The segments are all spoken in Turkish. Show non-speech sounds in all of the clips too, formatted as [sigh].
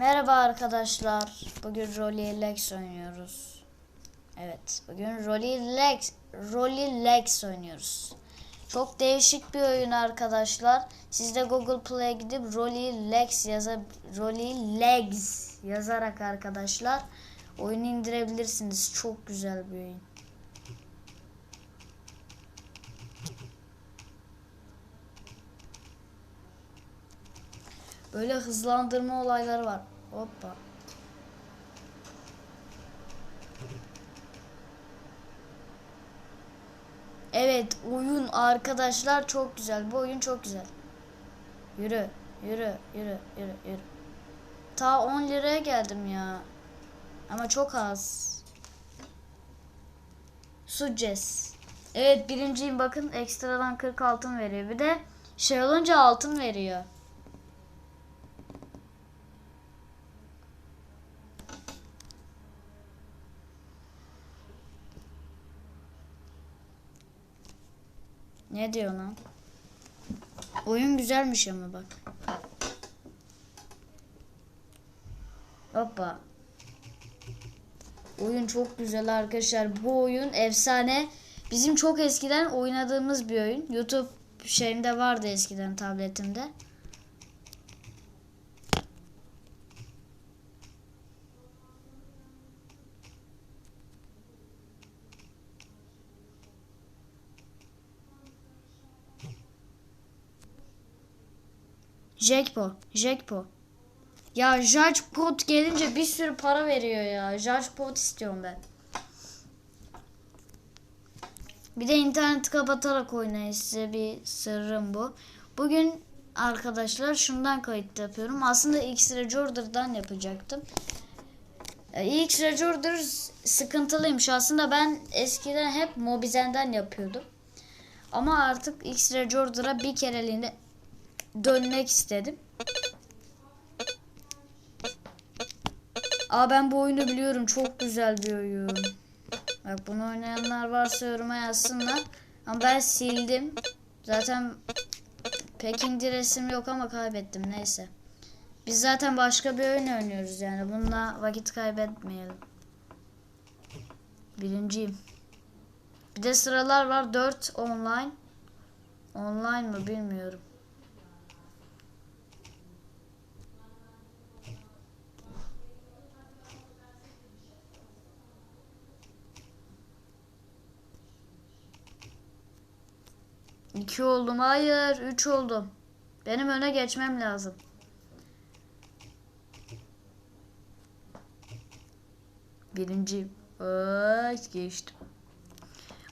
Merhaba arkadaşlar. Bugün Rolly Lex oynuyoruz. Evet, bugün Rolly Lex Rolly Lex oynuyoruz. Çok değişik bir oyun arkadaşlar. Siz de Google Play'e gidip Rolly Lex yaza Rolly Legs yazarak arkadaşlar oyunu indirebilirsiniz. Çok güzel bir oyun. Böyle hızlandırma olayları var. Hoppa. Evet oyun arkadaşlar çok güzel. Bu oyun çok güzel. Yürü. Yürü. Yürü. Yürü. Yürü. Ta 10 liraya geldim ya. Ama çok az. Succes. Evet birinciyim bakın ekstradan 40 altın veriyor. Bir de şey olunca altın veriyor. Ne diyor lan? Oyun güzelmiş ama bak. Hoppa. Oyun çok güzel arkadaşlar. Bu oyun efsane. Bizim çok eskiden oynadığımız bir oyun. YouTube şeyimde vardı eskiden tabletimde. Jackpo, Jackpo. Ya Jackpot gelince bir sürü para veriyor ya. Jackpot istiyorum ben. Bir de interneti kapatarak oynayın size bir sırrım bu. Bugün arkadaşlar şundan kayıt yapıyorum. Aslında X Recorder'dan yapacaktım. Ee, X Recorder sıkıntılıymış. Aslında ben eskiden hep Mobizen'den yapıyordum. Ama artık X Recorder'a bir kereliğine dönmek istedim. Aa ben bu oyunu biliyorum. Çok güzel bir oyun. Bak bunu oynayanlar varsa yoruma yazsınlar. Ama ben sildim. Zaten pek indiresim yok ama kaybettim. Neyse. Biz zaten başka bir oyun oynuyoruz yani. Bununla vakit kaybetmeyelim. Birinciyim. Bir de sıralar var. 4 online. Online mı bilmiyorum. İki oldum. Hayır. Üç oldum. Benim öne geçmem lazım. Birinciyim. Ay, geçtim.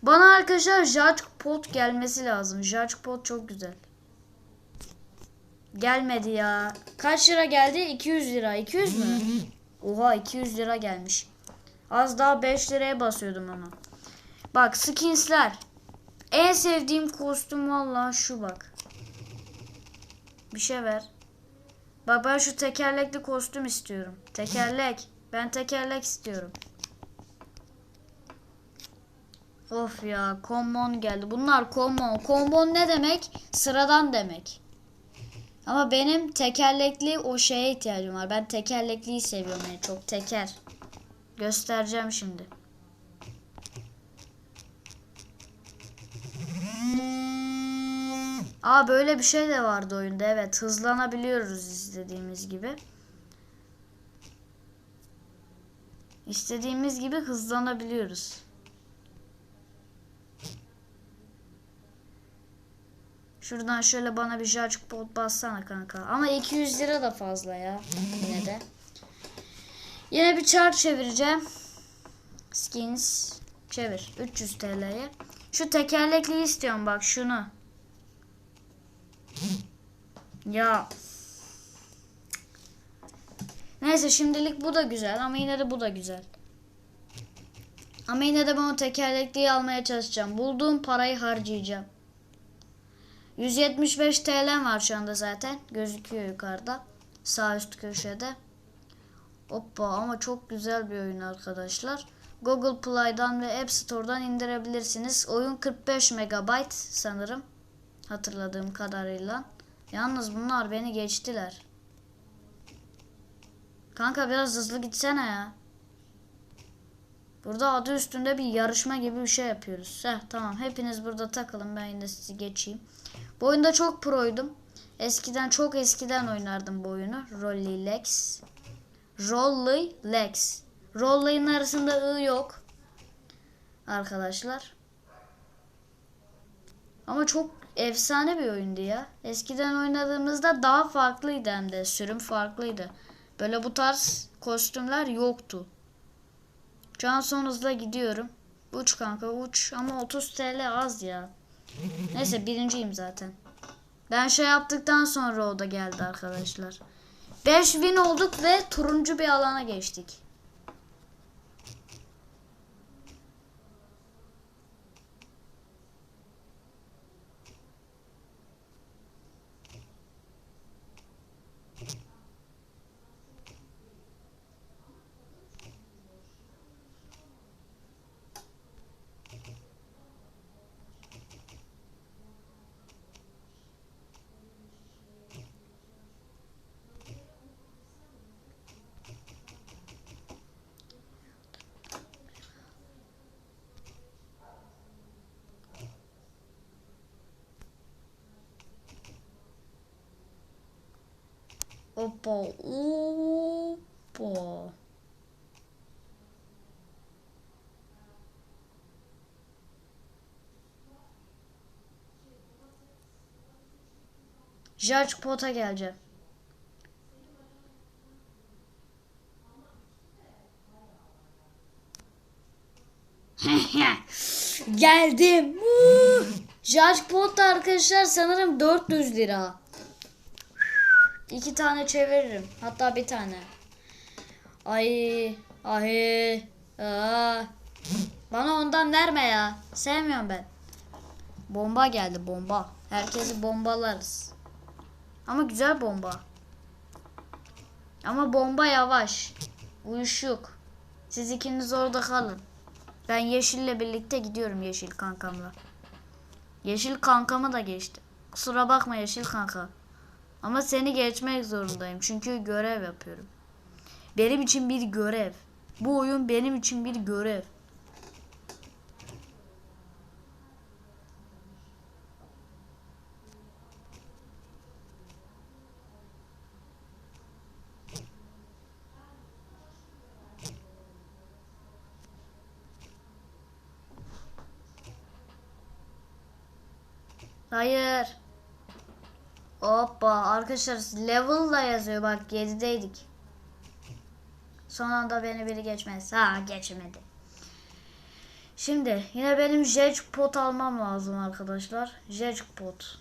Bana arkadaşlar Jackpot gelmesi lazım. Jackpot çok güzel. Gelmedi ya. Kaç lira geldi? 200 lira. 200 mü? Oha 200 lira gelmiş. Az daha 5 liraya basıyordum onu. Bak skinsler. En sevdiğim kostüm valla şu bak. Bir şey ver. Bak ben şu tekerlekli kostüm istiyorum. Tekerlek. Ben tekerlek istiyorum. Of ya common geldi. Bunlar common. Common ne demek? Sıradan demek. Ama benim tekerlekli o şeye ihtiyacım var. Ben tekerlekliyi seviyorum yani çok teker. Göstereceğim şimdi. Aa böyle bir şey de vardı oyunda. Evet hızlanabiliyoruz istediğimiz gibi. İstediğimiz gibi hızlanabiliyoruz. Şuradan şöyle bana bir jackpot bassana kanka. Ama 200 lira da fazla ya. Yine de. Yine bir çark çevireceğim. Skins. Çevir. 300 TL'ye. Şu tekerlekli istiyorum bak şunu. Ya. Neyse şimdilik bu da güzel ama yine de bu da güzel. Ama yine de ben o tekerlekliyi almaya çalışacağım. Bulduğum parayı harcayacağım. 175 TL var şu anda zaten. Gözüküyor yukarıda. Sağ üst köşede. Hoppa ama çok güzel bir oyun arkadaşlar. Google Play'dan ve App Store'dan indirebilirsiniz. Oyun 45 MB sanırım. Hatırladığım kadarıyla. Yalnız bunlar beni geçtiler. Kanka biraz hızlı gitsene ya. Burada adı üstünde bir yarışma gibi bir şey yapıyoruz. Heh tamam hepiniz burada takılın ben yine sizi geçeyim. Bu oyunda çok proydum. Eskiden çok eskiden oynardım bu oyunu. Rolly Lex. Rolly Lex. Rolly'nin arasında I yok. Arkadaşlar. Ama çok efsane bir oyundu ya. Eskiden oynadığımızda daha farklıydı hem de. Sürüm farklıydı. Böyle bu tarz kostümler yoktu. Şu son hızla gidiyorum. Uç kanka uç ama 30 TL az ya. Neyse birinciyim zaten. Ben şey yaptıktan sonra o da geldi arkadaşlar. 5 win olduk ve turuncu bir alana geçtik. Hoppa. Hoppa. Jackpot'a geleceğim. [laughs] Geldim. Jackpot arkadaşlar sanırım 400 lira. İki tane çeviririm. Hatta bir tane. Ay. Ay. Aa. Bana ondan verme ya. Sevmiyorum ben. Bomba geldi bomba. Herkesi bombalarız. Ama güzel bomba. Ama bomba yavaş. Uyuşuk. Siz ikiniz orada kalın. Ben Yeşil'le birlikte gidiyorum Yeşil kankamla. Yeşil kankamı da geçti. Kusura bakma Yeşil kanka. Ama seni geçmek zorundayım. Çünkü görev yapıyorum. Benim için bir görev. Bu oyun benim için bir görev. Hayır. Hoppa arkadaşlar level da yazıyor bak 7'deydik. Son anda beni biri geçmez. Ha geçmedi. Şimdi yine benim jackpot almam lazım arkadaşlar. Jackpot.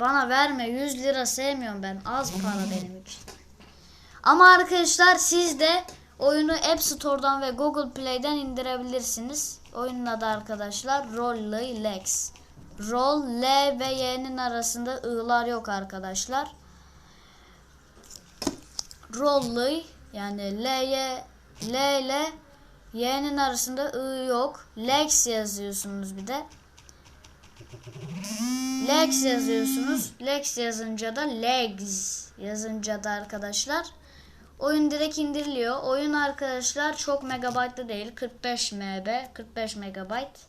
Bana verme 100 lira sevmiyorum ben. Az para benim için. Ama arkadaşlar siz de oyunu App Store'dan ve Google Play'den indirebilirsiniz. Oyunun adı arkadaşlar Rolly Lex. Roll L ve Y'nin arasında I'lar yok arkadaşlar. Rolly yani L, Y, L ile Y'nin arasında I yok. Lex yazıyorsunuz bir de. Lex yazıyorsunuz. Lex yazınca da legs yazınca da arkadaşlar oyun direkt indiriliyor. Oyun arkadaşlar çok megabaytlı değil. 45 MB, 45 megabayt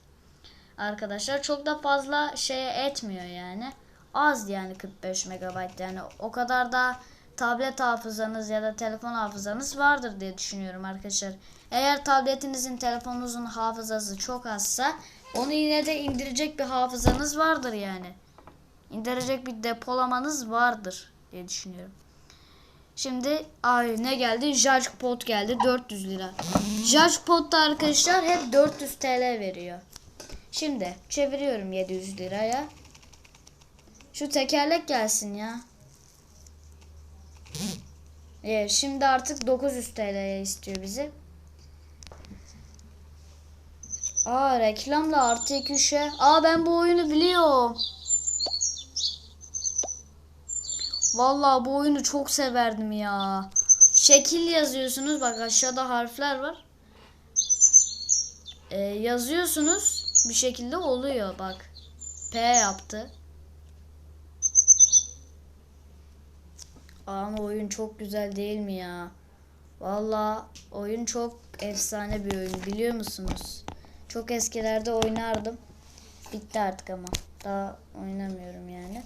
arkadaşlar. Çok da fazla şeye etmiyor yani. Az yani 45 megabayt yani o kadar da tablet hafızanız ya da telefon hafızanız vardır diye düşünüyorum arkadaşlar. Eğer tabletinizin telefonunuzun hafızası çok azsa onu yine de indirecek bir hafızanız vardır yani. İndirecek bir depolamanız vardır diye düşünüyorum. Şimdi ay ne geldi? Jackpot geldi 400 lira. Jackpot da arkadaşlar hep 400 TL veriyor. Şimdi çeviriyorum 700 liraya. Şu tekerlek gelsin ya. Evet, şimdi artık 900 TL'ye istiyor bizi. Aa reklamla artı 2 3'e. Aa ben bu oyunu biliyorum. Vallahi bu oyunu çok severdim ya. Şekil yazıyorsunuz. Bak aşağıda harfler var. Ee, yazıyorsunuz. Bir şekilde oluyor bak. P yaptı. Ama oyun çok güzel değil mi ya? Valla oyun çok efsane bir oyun biliyor musunuz? Çok eskilerde oynardım. Bitti artık ama. Daha oynamıyorum yani.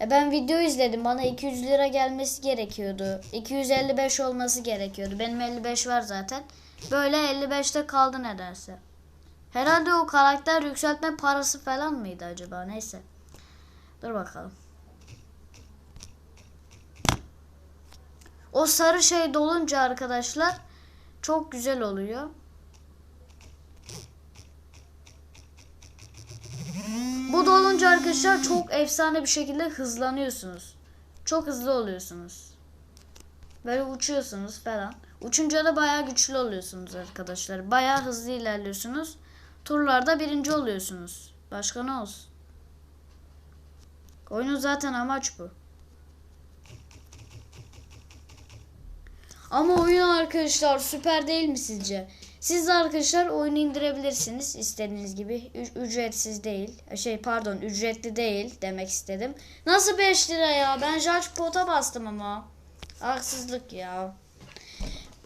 E ben video izledim. Bana 200 lira gelmesi gerekiyordu. 255 olması gerekiyordu. Benim 55 var zaten. Böyle 55'te kaldı nedense. Herhalde o karakter yükseltme parası falan mıydı acaba? Neyse. Dur bakalım. O sarı şey dolunca arkadaşlar çok güzel oluyor. Bu dolunca arkadaşlar çok efsane bir şekilde hızlanıyorsunuz. Çok hızlı oluyorsunuz. Böyle uçuyorsunuz falan. Uçunca da bayağı güçlü oluyorsunuz arkadaşlar. Bayağı hızlı ilerliyorsunuz. Turlarda birinci oluyorsunuz. Başka ne olsun? Oyunun zaten amaç bu. Ama oyun arkadaşlar süper değil mi sizce? Siz de arkadaşlar oyunu indirebilirsiniz istediğiniz gibi. Ü- ücretsiz değil. Şey pardon ücretli değil demek istedim. Nasıl 5 lira ya? Ben jackpot'a bastım ama. Haksızlık ya.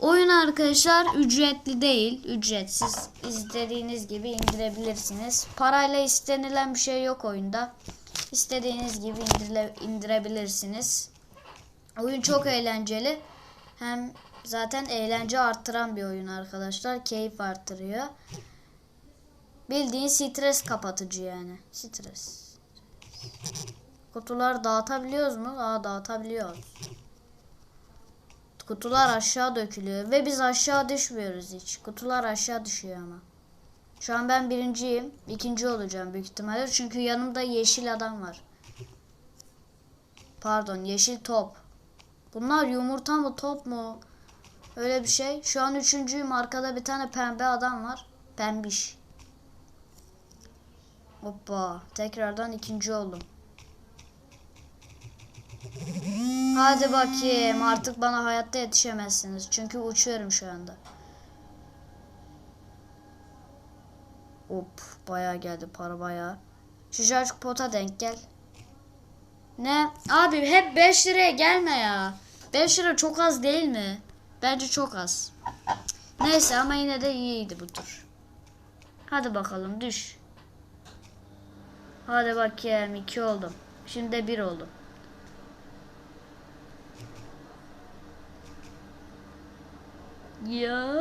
Oyun arkadaşlar ücretli değil. Ücretsiz. İstediğiniz gibi indirebilirsiniz. Parayla istenilen bir şey yok oyunda. İstediğiniz gibi indirile, indirebilirsiniz. Oyun çok eğlenceli. Hem zaten eğlence arttıran bir oyun arkadaşlar. Keyif arttırıyor. Bildiğin stres kapatıcı yani. Stres. Kutular dağıtabiliyoruz mu? Aa dağıtabiliyoruz. Kutular aşağı dökülüyor ve biz aşağı düşmüyoruz hiç. Kutular aşağı düşüyor ama. Şu an ben birinciyim. İkinci olacağım büyük ihtimalle. Çünkü yanımda yeşil adam var. Pardon yeşil top. Bunlar yumurta mı top mu? Öyle bir şey. Şu an üçüncüyüm. Arkada bir tane pembe adam var. Pembiş. Hoppa. Tekrardan ikinci oldum. Hadi bakayım. Artık bana hayatta yetişemezsiniz. Çünkü uçuyorum şu anda. Hop. Bayağı geldi para bayağı. Şu Jark pota denk gel. Ne? Abi hep 5 liraya gelme ya. 5 lira çok az değil mi? Bence çok az. Neyse ama yine de iyiydi bu tur. Hadi bakalım düş. Hadi bakayım 2 oldum. Şimdi de 1 oldum. Ya.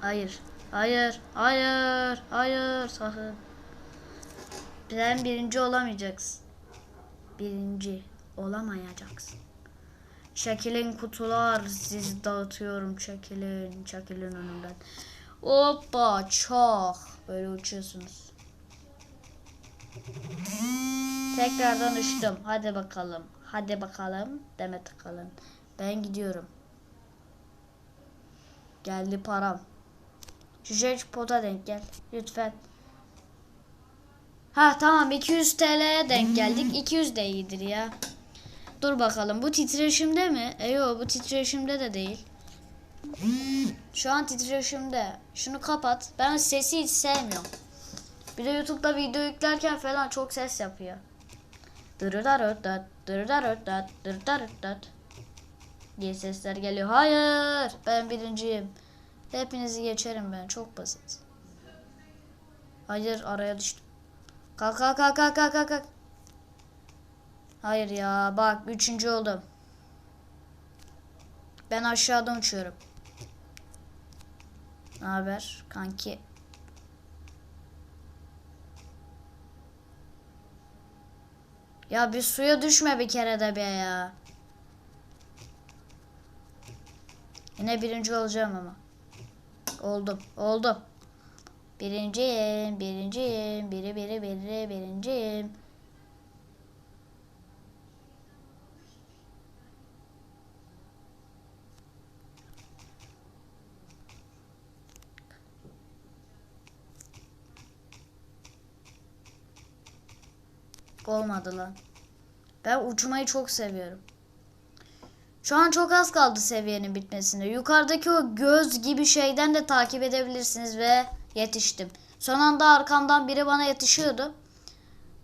Hayır. Hayır. Hayır. Hayır. Sakın. Sen birinci olamayacaksın. Birinci olamayacaksın. Çekilin kutular. Siz dağıtıyorum. Çekilin. Çekilin önümden. Hoppa çok. Böyle uçuyorsunuz. Tekrardan uçtum. Hadi bakalım. Hadi bakalım. Demet bakalım. Ben gidiyorum. Geldi param. Şu pota denk gel. Lütfen. Ha tamam 200 TL'ye denk geldik. 200 de iyidir ya. Dur bakalım bu titreşimde mi? E yok bu titreşimde de değil. Şu an titreşimde. Şunu kapat. Ben sesi hiç sevmiyorum. Bir de YouTube'da video yüklerken falan çok ses yapıyor. Dırıdarıdat diye sesler geliyor. Hayır ben birinciyim. Hepinizi geçerim ben. Çok basit. Hayır araya düştüm. Kalk kalk kalk kalk kalk kalk. Hayır ya bak üçüncü oldum. Ben aşağıdan uçuyorum. Ne haber kanki? Ya bir suya düşme bir kere de be ya. Yine birinci olacağım ama. Oldum. Oldum. Birinciyim. Birinciyim. Biri biri biri birinciyim. Olmadı lan. Ben uçmayı çok seviyorum. Şu an çok az kaldı seviyenin bitmesine. Yukarıdaki o göz gibi şeyden de takip edebilirsiniz ve yetiştim. Son anda arkamdan biri bana yetişiyordu.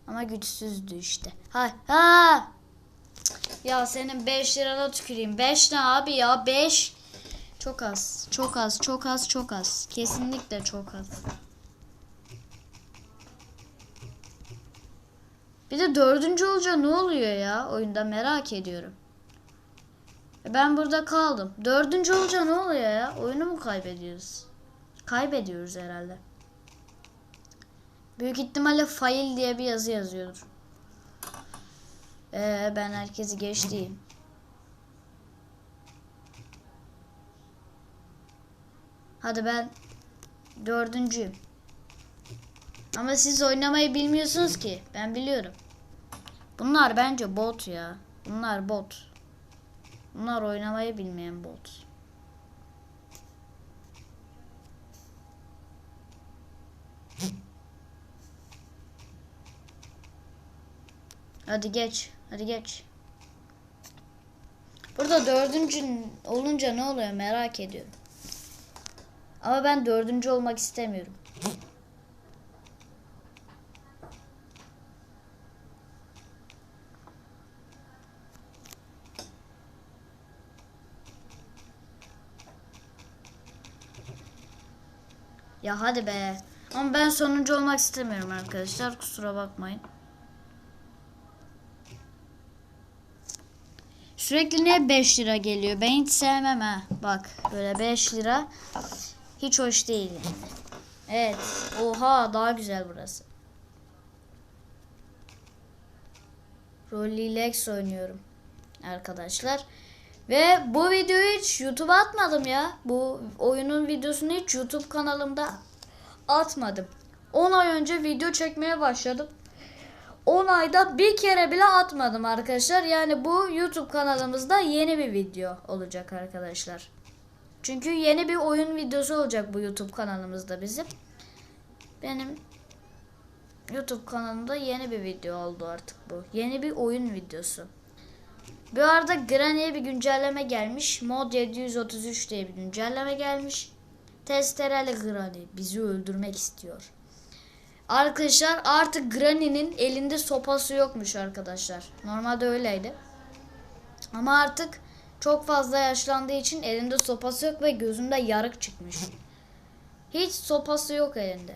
Ama güçsüzdü işte. Ha ha. Ya senin 5 lirana tüküreyim. 5 ne abi ya 5. Çok az. Çok az. Çok az. Çok az. Kesinlikle çok az. Bir de dördüncü olunca ne oluyor ya oyunda merak ediyorum. E Ben burada kaldım. Dördüncü olunca ne oluyor ya? Oyunu mu kaybediyoruz? Kaybediyoruz herhalde. Büyük ihtimalle fail diye bir yazı yazıyordur. Ee, ben herkesi geçtiyim. Hadi ben dördüncüyüm. Ama siz oynamayı bilmiyorsunuz ki. Ben biliyorum. Bunlar bence bot ya. Bunlar bot. Bunlar oynamayı bilmeyen bot. Hadi geç. Hadi geç. Burada dördüncü olunca ne oluyor merak ediyorum. Ama ben dördüncü olmak istemiyorum. Ya hadi be. Ama ben sonuncu olmak istemiyorum arkadaşlar. Kusura bakmayın. Sürekli niye 5 lira geliyor? Ben hiç sevmem ha. Bak böyle 5 lira hiç hoş değil. Evet. Oha daha güzel burası. Rolly Lex oynuyorum arkadaşlar. Ve bu videoyu hiç YouTube'a atmadım ya. Bu oyunun videosunu hiç YouTube kanalımda atmadım. 10 ay önce video çekmeye başladım. 10 ayda bir kere bile atmadım arkadaşlar. Yani bu YouTube kanalımızda yeni bir video olacak arkadaşlar. Çünkü yeni bir oyun videosu olacak bu YouTube kanalımızda bizim. Benim YouTube kanalımda yeni bir video oldu artık bu. Yeni bir oyun videosu. Bu arada Granny'e bir güncelleme gelmiş. Mod 733 diye bir güncelleme gelmiş. Testereli Granny bizi öldürmek istiyor. Arkadaşlar artık Granny'nin elinde sopası yokmuş arkadaşlar. Normalde öyleydi. Ama artık çok fazla yaşlandığı için elinde sopası yok ve gözünde yarık çıkmış. Hiç sopası yok elinde.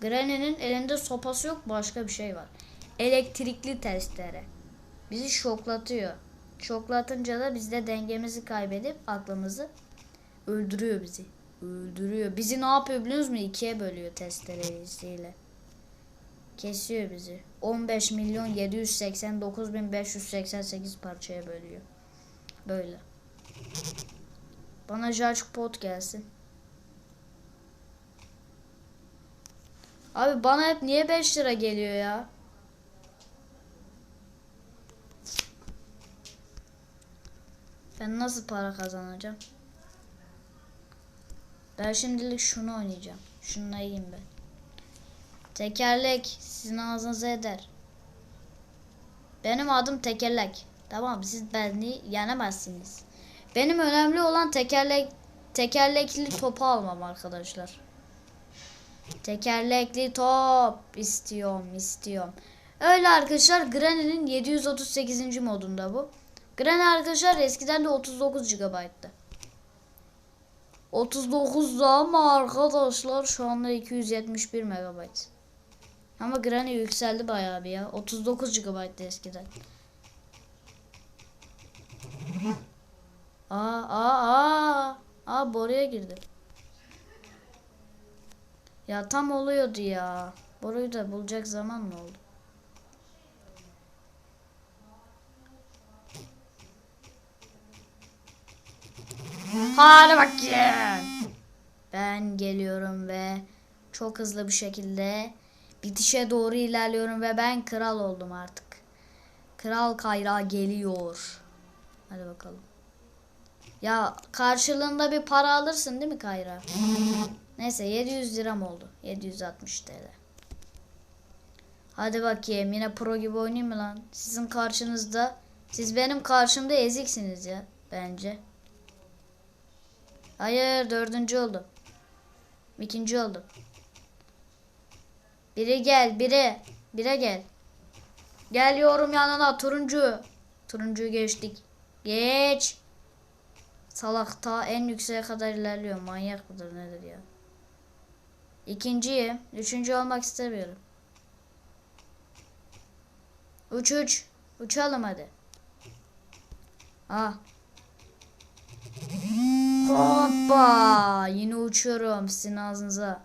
Granny'nin elinde sopası yok başka bir şey var. Elektrikli testere. Bizi şoklatıyor. Şoklatınca da biz de dengemizi kaybedip aklımızı öldürüyor bizi. Öldürüyor. Bizi ne yapıyor biliyor musunuz? İkiye bölüyor testeresiyle. Kesiyor bizi. 15 milyon 789 bin 588 parçaya bölüyor. Böyle. Bana Judge Pot gelsin. Abi bana hep niye 5 lira geliyor ya? Ben nasıl para kazanacağım? Ben şimdilik şunu oynayacağım. Şununla iyiyim ben. Tekerlek sizin ağzınıza eder. Benim adım tekerlek. Tamam siz beni yenemezsiniz. Benim önemli olan tekerlek tekerlekli topu almam arkadaşlar. Tekerlekli top istiyorum istiyorum. Öyle arkadaşlar Granny'nin 738. modunda bu. Granny arkadaşlar eskiden de 39 GB'tı. 39 ama arkadaşlar şu anda 271 MB. Ama Granny yükseldi bayağı bir ya. 39 GB'tı eskiden. Aa aa aa. Aa boruya girdi. Ya tam oluyordu ya. Boruyu da bulacak zaman mı oldu? Hadi bakayım. Ben geliyorum ve çok hızlı bir şekilde bitişe doğru ilerliyorum ve ben kral oldum artık. Kral Kayra geliyor. Hadi bakalım. Ya karşılığında bir para alırsın değil mi Kayra? Neyse 700 liram oldu. 760 TL. Hadi bakayım yine pro gibi oynayayım mı lan? Sizin karşınızda siz benim karşımda eziksiniz ya bence. Hayır dördüncü oldum. İkinci oldum. Biri gel biri. Bire gel. Geliyorum yanına turuncu. Turuncuyu geçtik. Geç. Salak ta en yükseğe kadar ilerliyor. Manyak mıdır nedir ya? İkinciyim. Üçüncü olmak istemiyorum. Uç uç. Uçalım hadi. Ah. Hoppa. Yine uçuyorum sizin ağzınıza.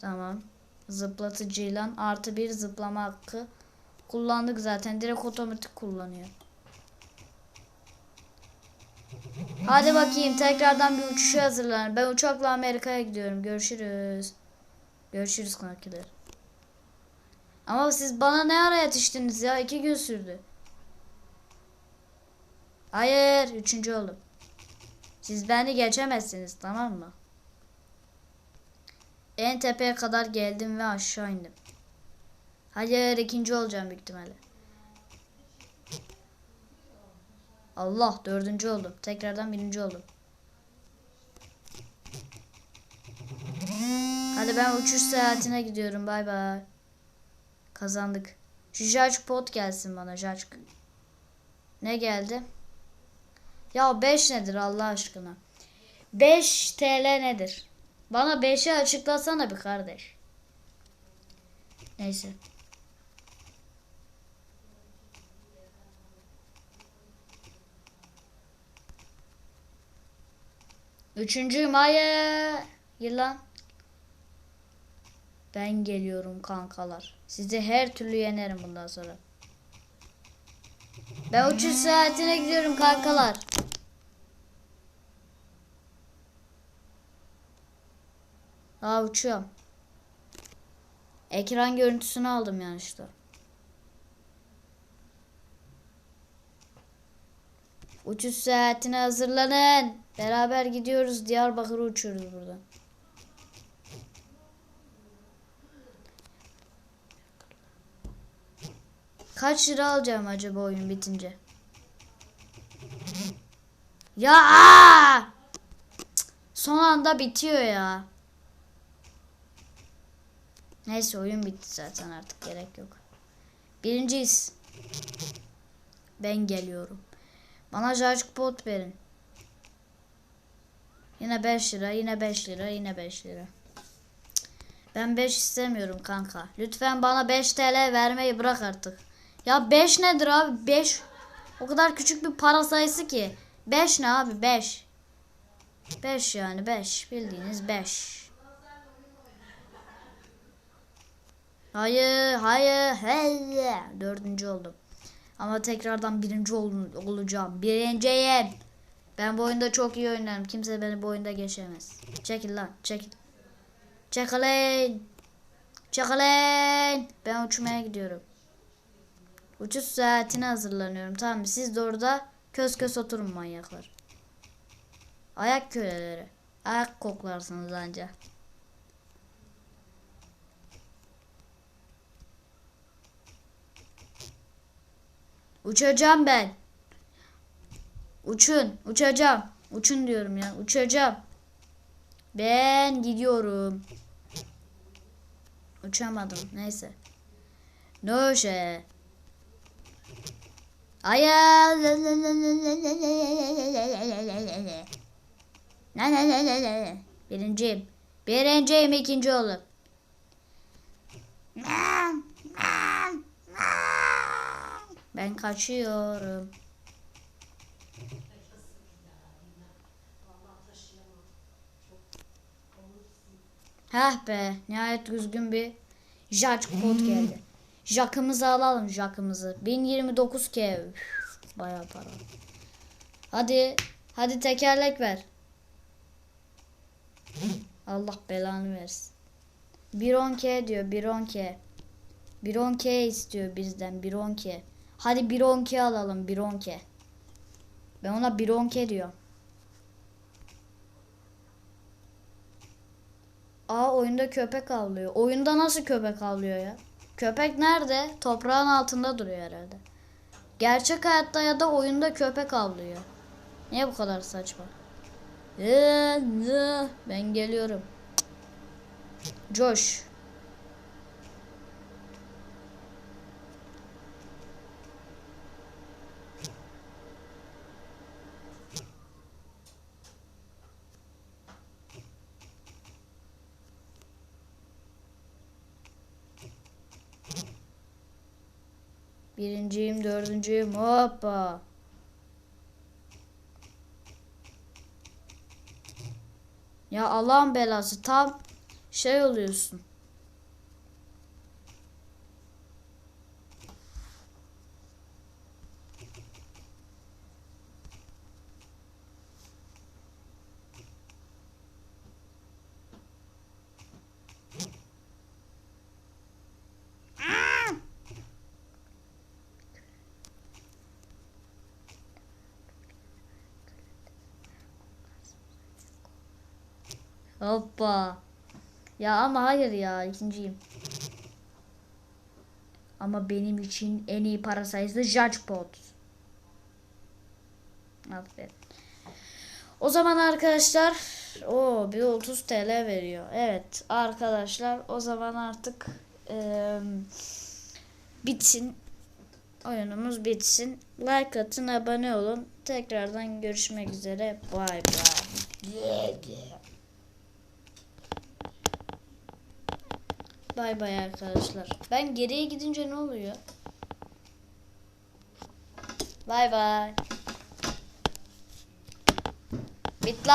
Tamam. Zıplatıcıyla artı bir zıplama hakkı kullandık zaten. Direkt otomatik kullanıyor. Hadi bakayım tekrardan bir uçuşa hazırlan. Ben uçakla Amerika'ya gidiyorum. Görüşürüz. Görüşürüz kankiler. Ama siz bana ne ara yetiştiniz ya? İki gün sürdü. Hayır. Üçüncü oldum. Siz beni geçemezsiniz tamam mı? En tepeye kadar geldim ve aşağı indim. Hayır ikinci olacağım büyük ihtimalle. Allah dördüncü oldum. Tekrardan birinci oldum. Hadi ben uçuş seyahatine gidiyorum. Bay bay. Kazandık. Şu Judge pot gelsin bana Judge. Ne geldi? Ya 5 nedir Allah aşkına? 5 TL nedir? Bana 5'i açıklasana bir kardeş. Neyse. Üçüncüyüm hayır. Yılan. Ben geliyorum kankalar. Sizi her türlü yenerim bundan sonra. Ben uçuş saatine gidiyorum kankalar. Aa uçuyorum. Ekran görüntüsünü aldım yanlışlıkla. Uçuş saatine hazırlanın. Beraber gidiyoruz. Diyarbakır'a uçuyoruz buradan. Kaç lira alacağım acaba oyun bitince? Ya! Cık, Son anda bitiyor ya. Neyse oyun bitti zaten artık gerek yok. Birinciyiz. Ben geliyorum. Bana jarcık pot verin. Yine 5 lira, yine 5 lira, yine 5 lira. Ben 5 istemiyorum kanka. Lütfen bana 5 TL vermeyi bırak artık. Ya 5 nedir abi? 5 o kadar küçük bir para sayısı ki. 5 ne abi? 5. 5 yani 5. Bildiğiniz 5. Hayır, hayır, hayır. Dördüncü oldum. Ama tekrardan birinci ol olacağım. Birinciyim. Ben bu oyunda çok iyi oynarım. Kimse beni bu oyunda geçemez. Çekil lan, çekil. Çekilin. Çekilin. Ben uçmaya gidiyorum. Uçuş saatine hazırlanıyorum. Tamam? Siz de orada köz köz oturun manyaklar. Ayak köleleri. Ayak koklarsınız anca. Uçacağım ben. Uçun. Uçacağım. Uçun diyorum ya. Uçacağım. Ben gidiyorum. Uçamadım. Neyse. Noşe. Ne. Birinciyim. Birinciyim ikinci oğlum. Ben kaçıyorum. Heh be. Nihayet düzgün bir Jack kod geldi. Jack'ımızı alalım Jack'ımızı. 1029K. Üf, Bayağı para. Hadi. Hadi tekerlek ver. Allah belanı versin. 110K diyor 110K. 110K istiyor bizden 110K. Hadi 110K alalım 110K. Ben ona 110K diyorum. Aa oyunda köpek avlıyor. Oyunda nasıl köpek avlıyor ya? Köpek nerede? Toprağın altında duruyor herhalde. Gerçek hayatta ya da oyunda köpek avlıyor. Niye bu kadar saçma? Ee? Ben geliyorum. Josh. Birinciyim, dördüncüyüm. Hoppa. Ya Allah'ın belası tam şey oluyorsun. Hoppa. Ya ama hayır ya ikinciyim. Ama benim için en iyi para sayısı jackpot. Aferin. O zaman arkadaşlar o bir 30 TL veriyor. Evet arkadaşlar o zaman artık eee, bitsin. Oyunumuz bitsin. Like atın, abone olun. Tekrardan görüşmek üzere. Bay bay. Bay bay arkadaşlar. Ben geriye gidince ne oluyor? Bay bay. Bit lan.